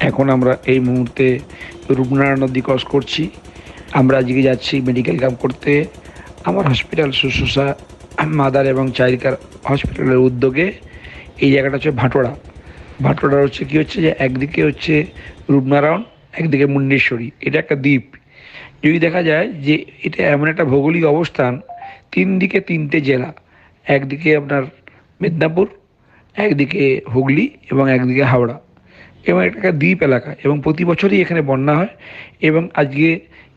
এখন আমরা এই মুহূর্তে রূপনারায়ণ নদী ক্রস করছি। আমরা আজকে যাচ্ছি মেডিকেল ক্যাম্প করতে। আমার হসপিটাল শুশ্রূষা মাদার এবং চাইল্ডকার হসপিটালের উদ্যোগে। এই জায়গাটা হচ্ছে ভাটোড়া ভাটোড়া হচ্ছে কি হচ্ছে যে, একদিকে হচ্ছে রূপনারায়ণ, একদিকে মুন্ডেশ্বরী। এটা একটা দ্বীপ। যদি দেখা যায় যে, এটা এমন একটা ভৌগোলিক অবস্থান তিন দিকে তিনটে জেলা। একদিকে আপনার মেদিনীপুর একদিকে হুগলি এবং একদিকে হাওড়া এবং একটা দ্বীপ এলাকা এবং প্রতি বছরই এখানে বন্যা হয় এবং আজকে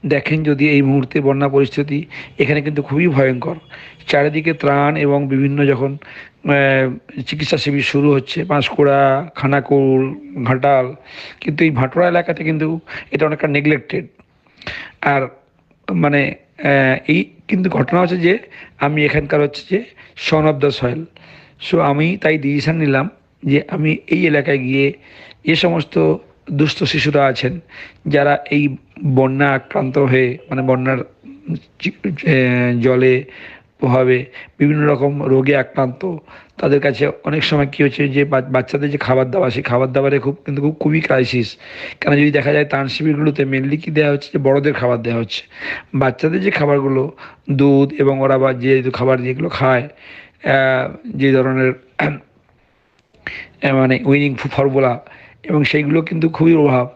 দেখেন যদি এই মুহূর্তে বন্যা পরিস্থিতি এখানে কিন্তু খুবই ভয়ঙ্কর। চারিদিকে ত্রাণ এবং বিভিন্ন যখন চিকিৎসা শিবির শুরু হচ্ছে, পাঁশকুড়া, খানাকুল, ঘাটাল, কিন্তু এই ভাটোড়া এলাকাতে কিন্তু এটা অনেকটা নেগলেক্টেড আর মানে এই কিন্তু ঘটনা হচ্ছে যে, আমি এখানকার হচ্ছে যে son of the soil so আমি তাই ডিসিশন নিলাম যে আমি এই এলাকায় গিয়ে যে সমস্ত দুস্থ শিশুরা আছেন, যারা এই বন্যা আক্রান্ত হয়ে মানে বন্যার জলে প্রভাবে বিভিন্ন রকম রোগে আক্রান্ত, তাদের কাছে অনেক সময় কী হচ্ছে যে বাচ্চাদের যে খাবার দাবার, সেই খাবার দাবারে খুব, কিন্তু খুব, খুবই ক্রাইসিস কেন যদি দেখা যায় ত্রাণ শিবিরগুলোতে মেনলি কি দেওয়া হচ্ছে যে বড়দের খাবার দেওয়া হচ্ছে। বাচ্চাদের যে খাবারগুলো, দুধ এবং ওরা বা যে খাবার যেগুলো খায় যে ধরনের মানে উইনিং ফর্মুলা এবং সেইগুলো কিন্তু খুবই অভাব।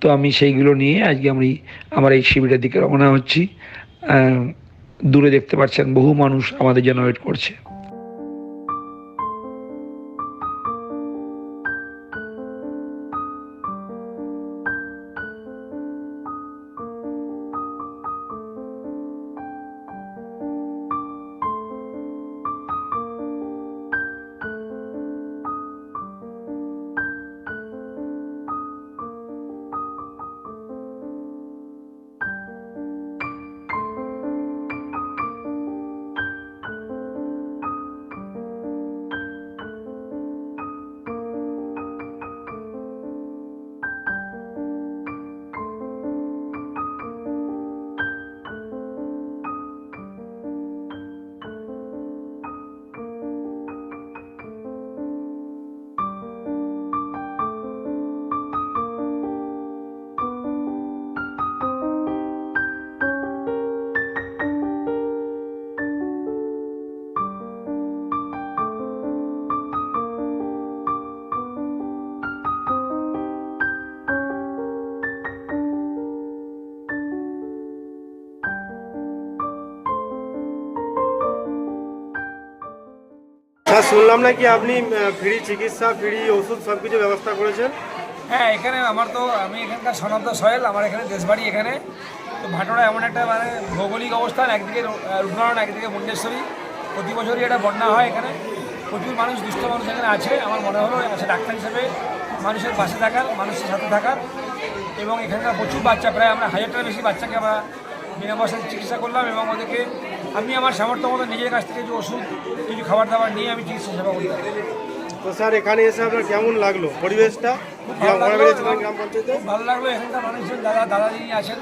তো আমি সেইগুলো নিয়ে আজকে আমি আমার এই শিবিরের দিকে রওনা হচ্ছি। দূরে দেখতে পাচ্ছেন বহু মানুষ আমাদের জন্য ওয়েট করছে। স্যার শুনলাম নাকি আপনি ফ্রি চিকিৎসা, ফ্রি ওষুধ সব কিছু ব্যবস্থা করেছেন? হ্যাঁ এখানে আমার তো, আমি এখানকার সনব্দ সয়েল আমার এখানে দেশবাড়ি এখানে। তো ভাটোড়া এমন একটা মানে ভৌগোলিক অবস্থান, একদিকে রূপনারায়ণ, একদিকে মুন্ডেশ্বরী। প্রতি বছরই এটা বন্যা হয় এখানে। প্রচুর মানুষ দুস্থ মানুষ এখানে আছে। আমার মনে হলো আছে ডাক্তার হিসেবে মানুষের পাশে থাকার, মানুষের সাথে থাকার। এবং এখানকার প্রচুর বাচ্চা, প্রায় আমরা হাজারটার বেশি বাচ্চাকে আমরা বিনা পয়সায় চিকিৎসা করলাম এবং ওদেরকে আমি আমার সামর্থ্য মতো নিজের কাছ থেকে যে ওষুধ কিছু খাবার দাবার নিয়ে আমি চিকিৎসা সেবা করতাম তো স্যার এখানে এসে আপনার কেমন লাগল পরিবেশটা? ভালো লাগল এখানকার মানুষজন দাদা দাদা যিনি আছেন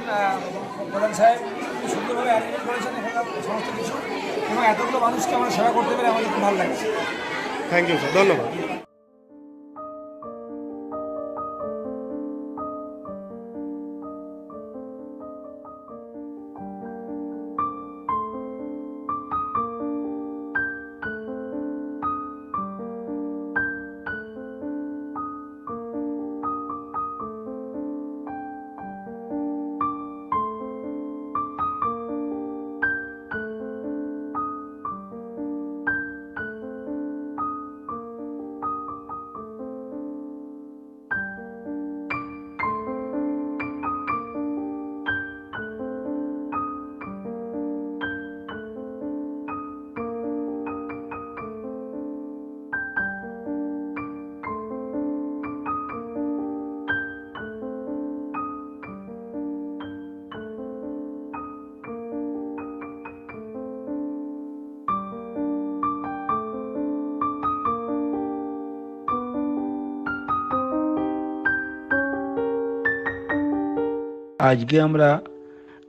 প্রধান সাহেব খুব সুন্দরভাবে অ্যারেঞ্জমেন্ট করেছেন এখানকার সমস্ত কিছু এবং এতগুলো মানুষকে আমরা সেবা করতে পেরে আমাদের খুব ভালো লাগছে। থ্যাংক ইউ স্যার ধন্যবাদ। আজকে আমরা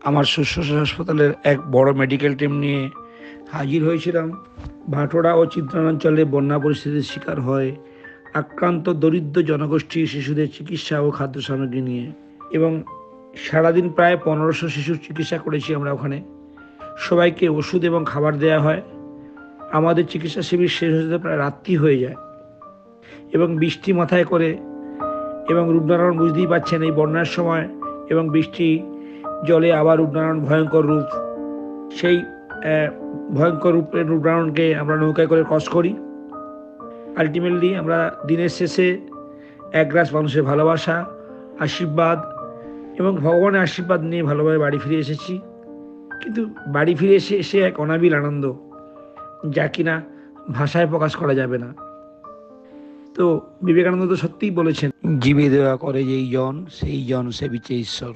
আমার শুশ্রূষা হাসপাতালের এক বড় মেডিকেল টিম নিয়ে হাজির হয়েছিলাম। ভাটোড়া ও চিত্রাঞ্চলে বন্যা পরিস্থিতির শিকার হয় আক্রান্ত দরিদ্র জনগোষ্ঠী শিশুদের চিকিৎসা ও খাদ্য সামগ্রী নিয়ে এবং সারাদিন প্রায় পনেরোশো শিশুর চিকিৎসা করেছি আমরা ওখানে। সবাইকে ওষুধ এবং খাবার দেওয়া হয়। আমাদের চিকিৎসা শিবির শেষ হতে প্রায় রাত্রি হয়ে যায় এবং বৃষ্টি মাথায় করে এবং রূপনারায়ণ বুঝতেই পারছেন এই বন্যার সময় এবং বৃষ্টি জলে আবার রূপনারায়ণ ভয়ঙ্কর রূপ। সেই ভয়ঙ্কর রূপের রূপনারায়ণকে আমরা নৌকায় করে ক্রস করি। আলটিমেটলি আমরা দিনের শেষে এক গ্লাস মানুষের ভালোবাসা, আশীর্বাদ এবং ভগবানের আশীর্বাদ নিয়ে ভালোভাবে বাড়ি ফিরে এসেছি। কিন্তু বাড়ি ফিরে এসে এসে এক অনাবিল আনন্দ যা কিনা ভাষায় প্রকাশ করা যাবে না। তো বিবেকানন্দ তো সত্যিই বলেছেন। জীবে দেওয়া করে যেই জন, সেই জন সে বিচে ঈশ্বর।